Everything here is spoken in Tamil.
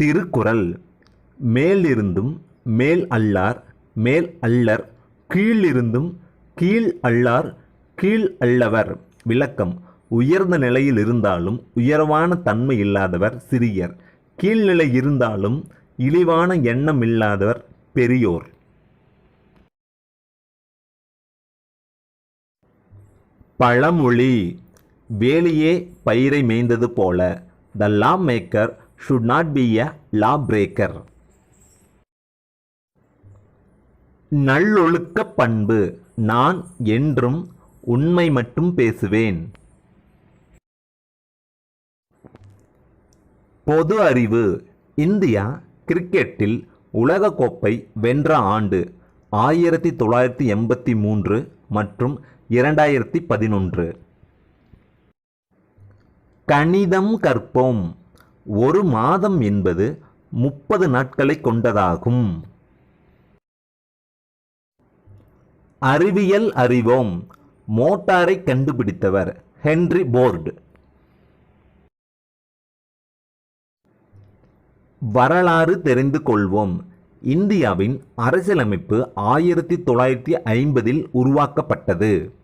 திருக்குறள் மேலிருந்தும் மேல் அல்லார் மேல் அல்லர் கீழிருந்தும் கீழ் அல்லார் கீழ் அல்லவர். விளக்கம். உயர்ந்த நிலையில் இருந்தாலும் உயர்வான தன்மை இல்லாதவர் சிறியர். கீழ்நிலை இருந்தாலும் இழிவான எண்ணம் இல்லாதவர் பெரியோர். பழமொழி வேலியே பயிரை மேய்ந்தது போல the law maker should not be a law breaker நல்லொழுக்க பண்பு. நான் என்றும் உண்மை மட்டும் பேசுவேன். பொது அறிவு. இந்தியா கிரிக்கெட்டில் உலகக்கோப்பை வென்ற ஆண்டு ஆயிரத்தி தொள்ளாயிரத்தி எண்பத்தி மூன்று மற்றும் இரண்டாயிரத்தி பதினொன்று. கணிதம் கற்போம். ஒரு மாதம் என்பது முப்பது நாட்களை கொண்டதாகும். அறிவியல் அறிவோம். மோட்டாரை கண்டுபிடித்தவர் ஹென்றி போர்டு. வரலாறு தெரிந்து கொள்வோம். இந்தியாவின் அரசியலமைப்பு ஆயிரத்தி தொள்ளாயிரத்தி ஐம்பதில் உருவாக்கப்பட்டது.